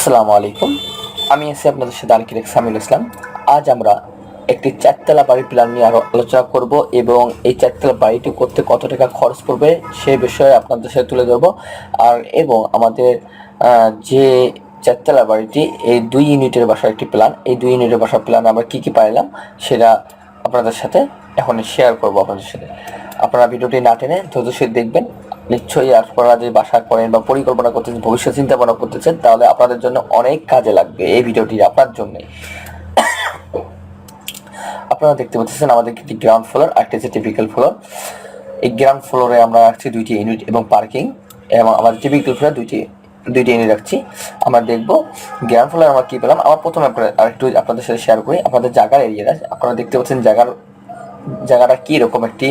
আসসালামু আলাইকুম। আমি আছি আপনাদের সাথে আলকির সামিল ইসলাম। আজ আমরা একটি চারতলা বাড়ির প্ল্যান নিয়ে আলোচনা করব এবং এই চারতলা বাড়িটি করতে কত টাকা খরচ পড়বে সে বিষয়ে আপনাদের সাথে তুলে ধরবো। আর এবং আমাদের যে চারতলা বাড়িটি, এই দুই ইউনিটের বাসার একটি প্ল্যান এই দুই ইউনিটের বাসার প্ল্যান আমরা কী কী পাইলাম সেটা আপনাদের সাথে এখন শেয়ার করব আপনাদের সাথে। আপনারা ভিডিওটি না টেনে ধৈর্য দেখবেন। নিশ্চয়ই আপনারা যে বাসা করেন বা পরিকল্পনা করতেছেন, ভবিষ্যৎ চিন্তা ভাবনা করতেছেন, তাহলে আপনাদের জন্য অনেক কাজে লাগবে এই ভিডিওটি আপনার জন্যই আপনারা দেখতে পাচ্ছেন আমাদের একটি গ্রাউন্ড ফ্লোর আর একটি হচ্ছে টিপিক্যাল ফ্লোর এই গ্রাউন্ড ফ্লোরে আমরা রাখছি দুইটি ইউনিট এবং পার্কিং এবং আমাদের টিপিক্যাল ফ্লোরে দুইটি দুইটি ইউনিট রাখছি। আমরা দেখব গ্রাউন্ড ফ্লোরে আমরা কি পেলাম। আমার প্রথমে আপনারা আরেকটু আপনাদের সাথে শেয়ার করি। আপনাদের জায়গার এরিয়াটা আপনারা দেখতে পাচ্ছেন জায়গার জায়গাটা কি রকম একটি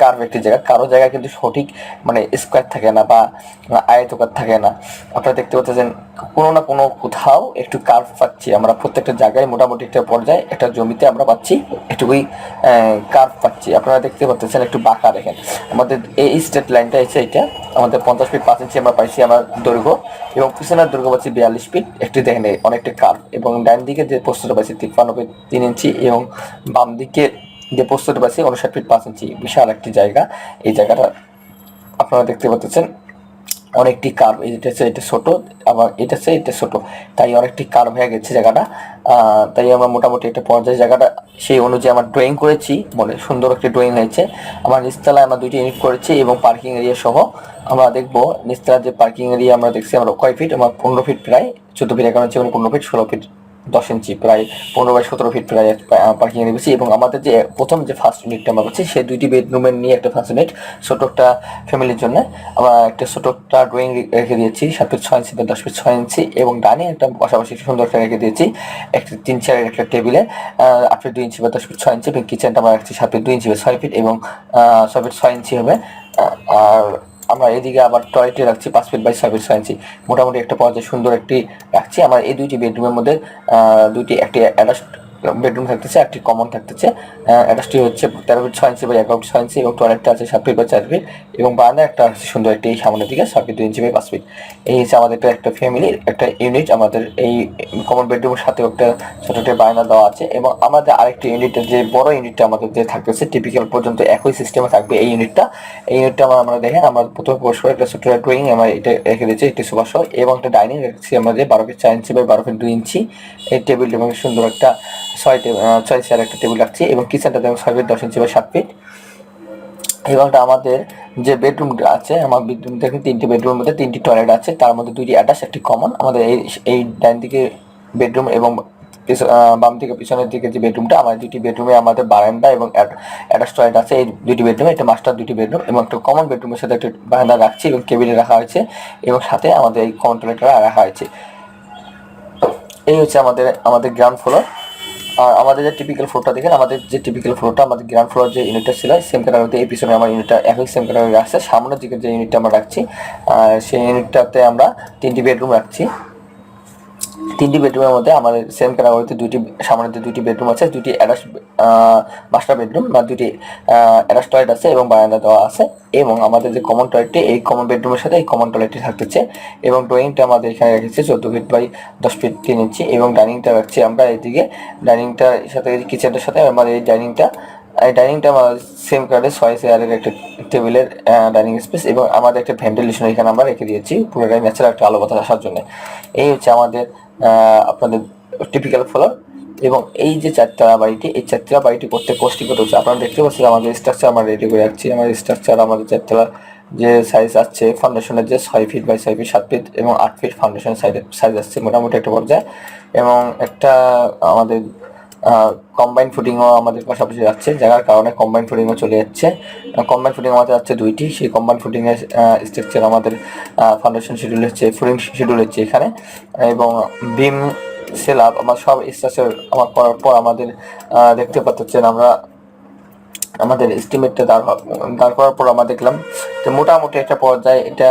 কার্ভ একটি জায়গা? কারও জায়গা কিন্তু সঠিক মানে স্কোয়ার থাকে না বা আয়তকার থাকে না। আপনারা দেখতে পাচ্ছেন কোনো না কোনো কোথাও একটু কার্ভ পাচ্ছি। আমরা প্রত্যেকটা জায়গায় মোটামুটি একটা পর্যায়ে একটা জমিতে আমরা পাচ্ছি, একটুকুই কার্ভ পাচ্ছি। আপনারা দেখতে পাচ্ছেন একটু বাঁকা দেখেন। আমাদের এই স্টেট লাইনটা এসে এটা আমাদের পঞ্চাশ ফিট পাঁচ ইঞ্চি আমরা পাইছি আমার দৈর্ঘ্য এবং পিছনের দৈর্ঘ্য পাচ্ছি বিয়াল্লিশ ফিট একটি দেখেন অনেকটা কার্ভ এবং ডান দিকে যে পোস্টটা পাচ্ছি তিপ্পান্ন ফিট তিন ইঞ্চি এবং বাম দিকে যে পোস্টটা পাচ্ছি উনষাট ফিট পাঁচ ইঞ্চি বিশাল একটি জায়গা। এই জায়গাটা আপনারা দেখতে পাচ্ছেন, অনেকটি কার্ভ এটা হচ্ছে এটা ছোট, আবার এটা হচ্ছে এটা ছোট। তাই অনেকটি কার্ভ হয়ে গেছে জায়গাটা। তাই আমরা মোটামুটি একটা পর্যায়ে জায়গাটা, সেই অনুযায়ী আমার ড্রয়িং করেছি মনে সুন্দর একটি ড্রয়িং হয়েছে। আমার নিচতলায় আমরা দুইটি ইউনিট করেছি এবং পার্কিং এরিয়া সহ আমরা দেখব, নিচতলার যে পার্কিং এরিয়া আমরা দেখছি, আমরা কয় ফিট আমার পনেরো ফিট প্রায়, চোদ্দ ফিট এগারো ইঞ্চি এবং পনেরো ফিট ষোলো ফিট দশ ইঞ্চি, প্রায় পনেরো বাই সতেরো ফিট প্রায় পার্কিং পেয়েছি এবং আমাদের যে, প্রথম যে ফার্স্ট ইউনিটটা আমরা পাচ্ছি সেই দুইটি বেডরুমের নিয়ে একটা ফার্স্ট ইউনিট ছোট একটা ফ্যামিলির জন্য। আমরা একটা ছোট একটা ড্রয়িং রেখে দিয়েছি, সাত ফিট ছয় ইঞ্চি বা দশ ফিট ছয় ইঞ্চি এবং ডানে একটা পাশাপাশি একটা সুন্দর একটা রেখে দিয়েছি, একটা তিন চারের একটা টেবিলে আট ফিট দুই ইঞ্চি বা দশ ফিট ছয় ইঞ্চি এবং কিচেনটা আমরা রাখছি সাত ফিট দুই ইঞ্চি বা ছয় ফিট এবং ছয় ফিট ছয় ইঞ্চি হবে। আর আমরা এদিকে আবার টয়লেটে রাখছি, পাঁচ ফিট বাই ছয় ফিট ছয় ইঞ্চি মোটামুটি একটা পর্যায়ে সুন্দর একটি রাখছি। আমার এই দুইটি বেডরুমের মধ্যে দুইটি, একটি অ্যাটাচ বেডরুম থাকতেছে, একটি কমন থাকতেছে। অ্যাটাচটি হচ্ছে তেরো ফিট ছয় ইঞ্চি বা ফিট ছয় ইঞ্চি এবং টয়লেটটা আছে সাত ফিট বা চার ফিট এবং বারান্দা একটা আছে সুন্দর একটি সামনের দিকে, ছয় ফিট দুই ইঞ্চি বাই পাঁচ ফিট এই হচ্ছে আমাদের একটা ফ্যামিলির একটা ইউনিট আমাদের এই কমন বেডরুমের সাথে একটা ছোট একটা বারান্দা দেওয়া আছে এবং আমাদের আরেকটি ইউনিটের যে বড় ইউনিটটা আমাদের যে থাকতেছে টিপিক্যাল পর্যন্ত একই সিস্টেমে থাকবে এই ইউনিটটা এই ইউনিটটা আমরা আমরা দেখেন, আমরা প্রথমে প্রবেশ করে একটা ছোট ড্রয়িং আমরা এটা রেখে দিয়েছি, একটি সোফা এবং একটা ডাইনিং রেখেছি আমাদের বারো ফিট চার ইঞ্চি বাই বারো ফিট দুই ইঞ্চি। এই টেবিল এবং সুন্দর একটা ছয় ছয় চেয়ার একটা টেবিল রাখছি এবং কিচেনটা দেখুন ছয় ফিট দশ ইঞ্চি বাই সাত ফিট এবং এটা আমাদের যে বেডরুম আছে, আমার বেডরুম দেখেন তিনটি বেডরুমের মধ্যে তিনটি টয়লেট আছে, তার মধ্যে দুইটি অ্যাটাচ একটি কমন আমাদের এই এই ডাইন দিকে বেডরুম এবং বাম দিকে পিছনের দিকে যে বেডরুমটা আমাদের দুটি বেডরুমে আমাদের বারান্দা এবং অ্যাটাচ টয়লেট আছে এই দুটি বেডরুমে একটা মাস্টার দুটি বেডরুম এবং একটা কমন বেডরুমের সাথে একটা বারান্দা রাখছি এবং কেবিনে রাখা হয়েছে এবং সাথে আমাদের এই কমন টয়লেটটা রাখা হয়েছে। এই হচ্ছে আমাদের আমাদের গ্রাউন্ড ফ্লোর আর আমাদের যে টিপিক্যাল ফ্লোরটা দেখেন, আমাদের যে টিপিক্যাল ফ্লোরটা আমাদের গ্রাউন্ড ফ্লোর যে ইউনিটটা ছিল সেম ক্যাটাগরিতে এই পিছনে আমার ইউনিটটা একই সেম ক্যাটাগরি রাখছে সামনের দিকে যে ইউনিটটা আমরা রাখছি সেই ইউনিটটাতে আমরা তিনটি বেডরুম রাখছি। তিনটি বেডরুমের মধ্যে আমাদের সেম ক্যাটাগরিতে দুটি সামনে যে দুইটি বেডরুম আছে দুটি অ্যাটাচ মাস্টার বেডরুম বা দুটি অ্যাটাচ টয়লেট আছে এবং বারান্দা দেওয়া আছে এবং আমাদের যে কমন টয়লেটটি এই কমন বেডরুমের সাথে এই কমন টয়লেটটি থাকতেছে এবং ড্রয়িংটা আমাদের এখানে রেখেছি চোদ্দ ফিট বাই দশ ফিট তিন ইঞ্চি এবং ডাইনিংটা রাখছি আমরা এইদিকে ডাইনিংটার সাথে কিচেনটার সাথে আমাদের এই ডাইনিংটা এই ডাইনিংটা আমাদের সেম কালারের ছয় চেয়ারের একটা টেবিলের ডাইনিং স্পেস এবং আমাদের একটা ভেন্টিলেশন এখানে আমরা রেখে দিয়েছি। পুরোটাই ন্যাচারাল একটা আলো বাতাস আসার জন্য। এই হচ্ছে আমাদের আপনাদের টিপিক্যাল ফ্লোর এবং এই যে চারটা বাড়িটি, এই চারতলা বাড়িটি করতে কষ্টিকর হচ্ছে আপনারা দেখতে পাচ্ছেন আমাদের স্ট্রাকচার আমরা রেডি করে রাখছি। আমাদের স্ট্রাকচার আমাদের চারতলা যে সাইজ আসছে ফাউন্ডেশনের যে ছয় ফিট বাই ছয় ফিট সাত ফিট এবং আট ফিট ফাউন্ডেশন সাইজের সাইজ আসছে মোটামুটি একটা পর্যায়ে। এবং একটা আমাদের কম্বাইন ফুটিংও আমাদের পাশাপাশি যাচ্ছে, যার কারণে কম্বাইন ফুটিংও চলে যাচ্ছে। কম্বাইন ফুটিং আমাদের যাচ্ছে দুইটি, সেই কম্বাইন ফুটিংয়ের স্ট্রাকচার আমাদের ফাউন্ডেশন শিডিউল হচ্ছে ফুটিং শিডিউল হচ্ছে এখানে। এবং বিম সেল আপ আমার সব স্ট্রাকচার আমার করার পর আমাদের দেখতে পাচ্ছেন আমরা আমাদের এস্টিমেটটা দাঁড় দাঁড় করার পর আমরা দেখলাম যে মোটামুটি একটা পর্যায়ে এটা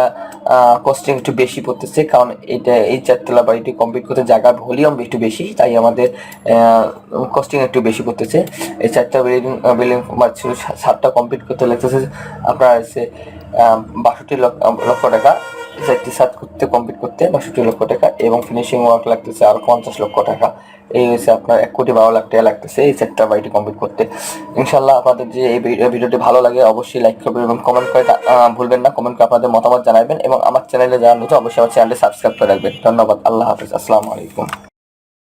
কস্টিং একটু বেশি পড়তেছে। কারণ এটা, এই চারতলা বাড়িটি কমপ্লিট করতে জায়গার ভলিউম একটু বেশি, তাই আমাদের কস্টিং একটু বেশি পড়তেছে। এই চারটা বিল্ডিং বিল্ডিং সাতটা কমপ্লিট করতে লাগতেছে। আপনার হচ্ছে বাষট্টি লক্ষ টাকা চারটি সাত করতে কমপ্লিট করতে বাষট্টি লক্ষ টাকা এবং ফিনিশিং ওয়ার্ক লাগতেছে আর পঞ্চাশ লক্ষ টাকা। এই হচ্ছে আপনার এক কোটি বারো লাখ টাকা লাগতেছে এই চারটা বাড়িটি কমপ্লিট করতে। ইনশাল্লাহ আপনাদের যে এই ভিডিও- ভিডিওটি ভালো লাগে অবশ্যই লাইক করবেন এবং কমেন্ট করে ভুলবেন না। কমেন্ট করে আপনাদের মতামত জানাবেন এবং আমার চ্যানেলে যারা নতুন, অবশ্যই আমার চ্যানেলটি সাবস্ক্রাইব করে রাখবেন। ধন্যবাদ। আল্লাহ হাফিজ। আসসালামু আলাইকুম।